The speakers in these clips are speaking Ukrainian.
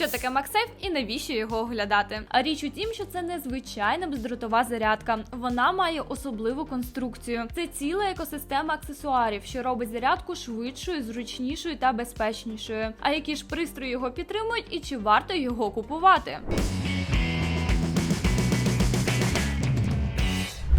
Що таке MagSafe і навіщо його оглядати? А річ у тім, що це не звичайна бездротова зарядка. Вона має особливу конструкцію. Це ціла екосистема аксесуарів, що робить зарядку швидшою, зручнішою та безпечнішою. А які ж пристрої його підтримують і чи варто його купувати?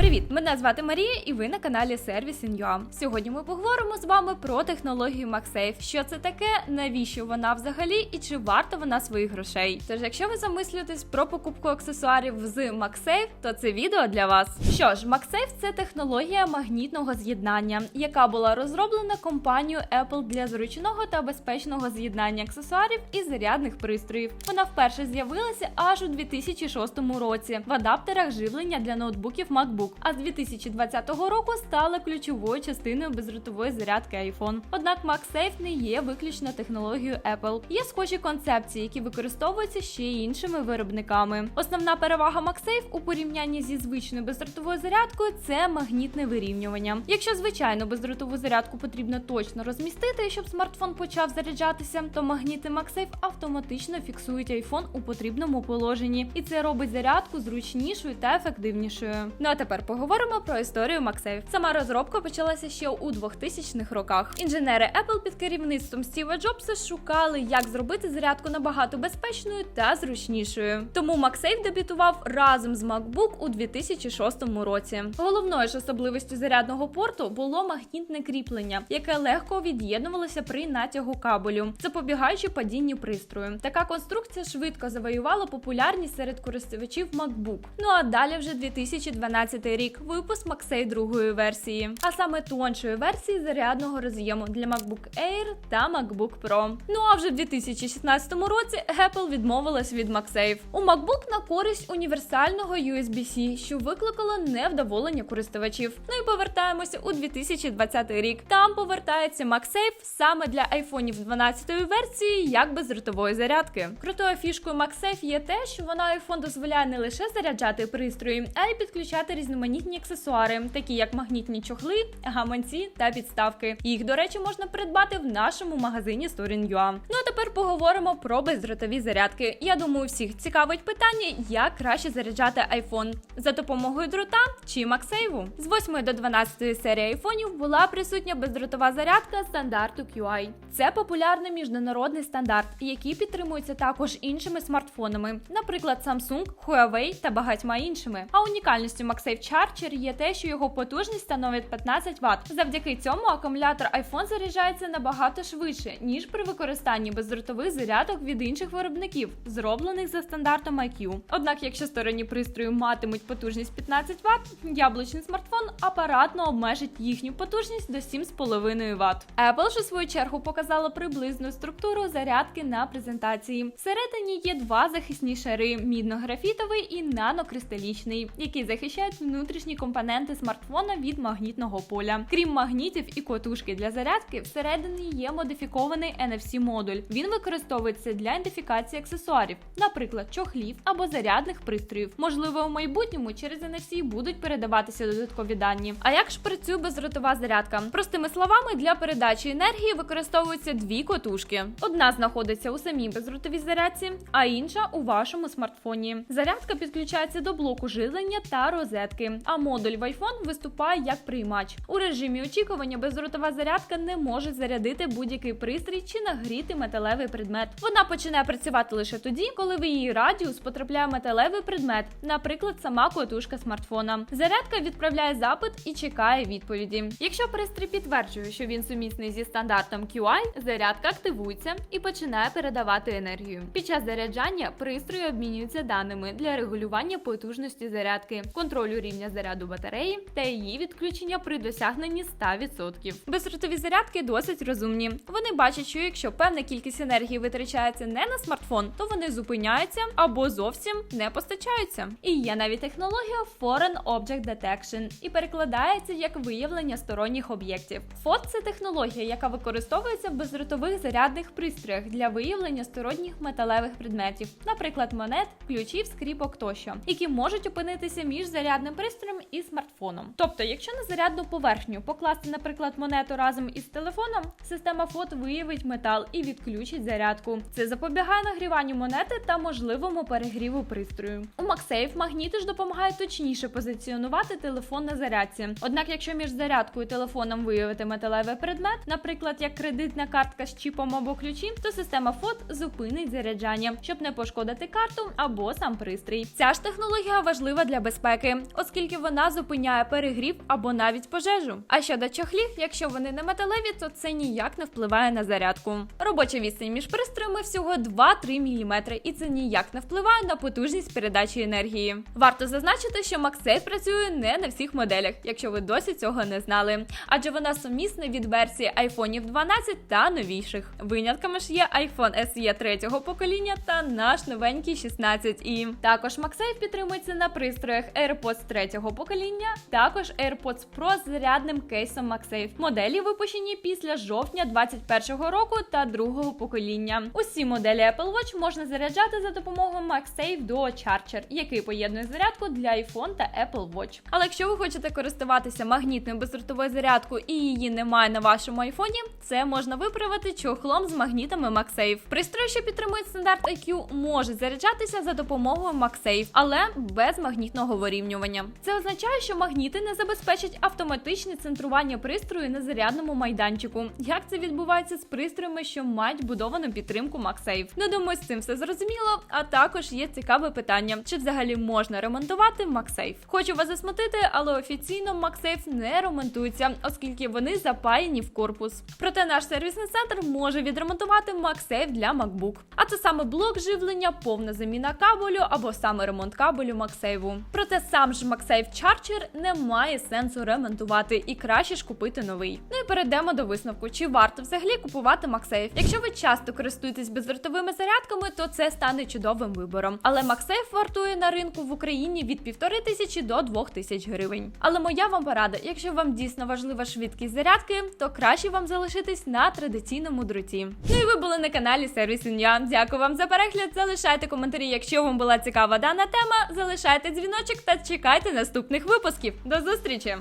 Привіт! Мене звати Марія, і ви на каналі Ін'юа. Сьогодні ми поговоримо з вами про технологію MagSafe. Що це таке, навіщо вона взагалі і чи варта вона своїх грошей? Тож, якщо ви замислюєтесь про покупку аксесуарів з MagSafe, то це відео для вас. Що ж, MagSafe – це технологія магнітного з'єднання, яка була розроблена компанією Apple для зручного та безпечного з'єднання аксесуарів і зарядних пристроїв. Вона вперше з'явилася аж у 2006 році в адаптерах живлення для ноутбуків MacBook а з 2020 року стала ключовою частиною бездротової зарядки iPhone. Однак MagSafe не є виключно технологією Apple. Є схожі концепції, які використовуються ще й іншими виробниками. Основна перевага MagSafe у порівнянні зі звичною бездротовою зарядкою це магнітне вирівнювання. Якщо звичайну бездротову зарядку потрібно точно розмістити, щоб смартфон почав заряджатися, то магніти MagSafe автоматично фіксують iPhone у потрібному положенні, і це робить зарядку зручнішою та ефективнішою. Ну а тепер поговоримо про історію MagSafe. Сама розробка почалася ще у 2000-х роках. Інженери Apple під керівництвом Стіва Джобса шукали, як зробити зарядку набагато безпечною та зручнішою. Тому MagSafe дебютував разом з MacBook у 2006 році. Головною ж особливістю зарядного порту було магнітне кріплення, яке легко від'єднувалося при натягу кабелю, запобігаючи падінню пристрою. Така конструкція швидко завоювала популярність серед користувачів MacBook. Ну а далі вже 2012 рік випуск MagSafe другої версії, а саме тоншої версії зарядного роз'єму для MacBook Air та MacBook Pro. Ну а вже в 2016 році Apple відмовилась від MagSafe. У MacBook на користь універсального USB-C, що викликало невдоволення користувачів. Ну і повертаємося у 2020 рік. Там повертається MagSafe саме для айфонів 12-ї версії, як без ротової зарядки. Крутою фішкою MagSafe є те, що вона iPhone дозволяє не лише заряджати пристрої, а й підключати різноманітні аксесуари, такі як магнітні чохли, гаманці та підставки. Їх, до речі, можна придбати в нашому магазині Storin.ua. Ну а тепер поговоримо про бездротові зарядки. Я думаю, всіх цікавить питання, як краще заряджати iPhone за допомогою дрота чи MagSafe. З 8 до 12 серії айфонів була присутня бездротова зарядка стандарту QI. Це популярний міжнародний стандарт, який підтримується також іншими смартфонами, наприклад, Samsung, Huawei та багатьма іншими. А унікальністю MagSafe Charger є те, що його потужність становить 15 Вт. Завдяки цьому акумулятор iPhone заряджається набагато швидше, ніж при використанні бездротових зарядок від інших виробників, зроблених за стандартом IQ. Однак, якщо стороні пристрою матимуть потужність 15 Вт, яблучний смартфон апаратно обмежить їхню потужність до 7,5 Вт. Apple ж у свою чергу показала приблизну структуру зарядки на презентації. Всередині є два захисні шари: мідно-графітовий і нанокристалічний, які захищають внутрішні компоненти смартфона від магнітного поля. Крім магнітів і котушки для зарядки, всередині є модифікований NFC модуль. Він використовується для ідентифікації аксесуарів, наприклад, чохлів або зарядних пристроїв. Можливо, у майбутньому через NFC будуть передаватися додаткові дані. А як ж працює бездротова зарядка? Простими словами, для передачі енергії використовуються дві котушки. Одна знаходиться у самій бездротовій зарядці, а інша у вашому смартфоні. Зарядка підключається до блоку живлення та розетки. А модуль в iPhone виступає як приймач. У режимі очікування бездротова зарядка не може зарядити будь-який пристрій чи нагріти металевий предмет. Вона починає працювати лише тоді, коли в її радіус потрапляє металевий предмет, наприклад, сама котушка смартфона. Зарядка відправляє запит і чекає відповіді. Якщо пристрій підтверджує, що він сумісний зі стандартом QI, зарядка активується і починає передавати енергію. Під час заряджання пристрої обмінюються даними для регулювання потужності зарядки, контролю рівня заряду батареї та її відключення при досягненні 100%. Бездротові зарядки досить розумні. Вони бачать, що якщо певна кількість енергії витрачається не на смартфон, то вони зупиняються або зовсім не постачаються. І є навіть технологія Foreign Object Detection і перекладається як виявлення сторонніх об'єктів. FOD – це технологія, яка використовується в бездротових зарядних пристроях для виявлення сторонніх металевих предметів, наприклад, монет, ключів, скріпок тощо, які можуть опинитися між зарядним пристроєм і смартфоном. Тобто, якщо на зарядну поверхню покласти, наприклад, монету разом із телефоном, система фото виявить метал і відключить зарядку. Це запобігає нагріванню монети та можливому перегріву пристрою. У MagSafe магніти ж допомагають точніше позиціонувати телефон на зарядці. Однак, якщо між зарядкою і телефоном виявити металевий предмет, наприклад, як кредитна картка з чіпом або ключі, то система фот зупинить заряджання, щоб не пошкодити карту або сам пристрій. Ця ж технологія важлива для безпеки, оскільки вона зупиняє перегрів або навіть пожежу. А щодо чохлів, якщо вони не металеві, то це ніяк не впливає на зарядку. Робоча відстань між пристроями всього 2-3 мм, і це ніяк не впливає на потужність передачі енергії. Варто зазначити, що MagSafe працює не на всіх моделях, якщо ви досі цього не знали, адже вона сумісна від версії iPhone 12 та новіших. Винятками ж є iPhone SE третього покоління та наш новенький 16 і також MagSafe підтримується на пристроях AirPods третього покоління, також AirPods Pro з зарядним кейсом MagSafe. Моделі випущені після жовтня 2021 року та другого покоління. Усі моделі Apple Watch можна заряджати за допомогою MagSafe Duo Charger, який поєднує зарядку для iPhone та Apple Watch. Але якщо ви хочете користуватися магнітною бездротовою зарядкою і її немає на вашому айфоні, це можна виправити чохлом з магнітами MagSafe. Пристрої, що підтримують стандарт IQ, можуть заряджатися за допомогою MagSafe, але без магнітного вирівнювання. Це означає, що магніти не забезпечать автоматичне центрування пристрою на зарядному майданчику. Як це відбувається з пристроями, що мають будовану підтримку MagSafe? Ну, думаю, з цим все зрозуміло. А також є цікаве питання: чи взагалі можна ремонтувати MagSafe? Хочу вас засмутити, але офіційно MagSafe не ремонтується, оскільки вони запаяні в корпус. Проте наш сервісний центр може відремонтувати MagSafe для MacBook. А це саме блок живлення, повна заміна кабелю або саме ремонт кабелю MagSafe. Проте сам ж MagSafe Charger не має сенсу ремонтувати і краще ж купити новий. Ну і перейдемо до висновку, чи варто взагалі купувати MagSafe. Якщо ви часто користуєтесь бездротовими зарядками, то це стане чудовим вибором. Але MagSafe вартує на ринку в Україні від півтори тисячі до двох тисяч гривень. Але моя вам порада, якщо вам дійсно важлива швидкість зарядки, то краще вам залишитись на традиційному дроті. Ну і ви були на каналі Сервіс Ін'я. Дякую вам за перегляд. Залишайте коментарі, якщо вам була цікава дана тема. Залишайте дзвіночок та чекайте наступних випусків. До зустрічі!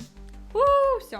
У, все.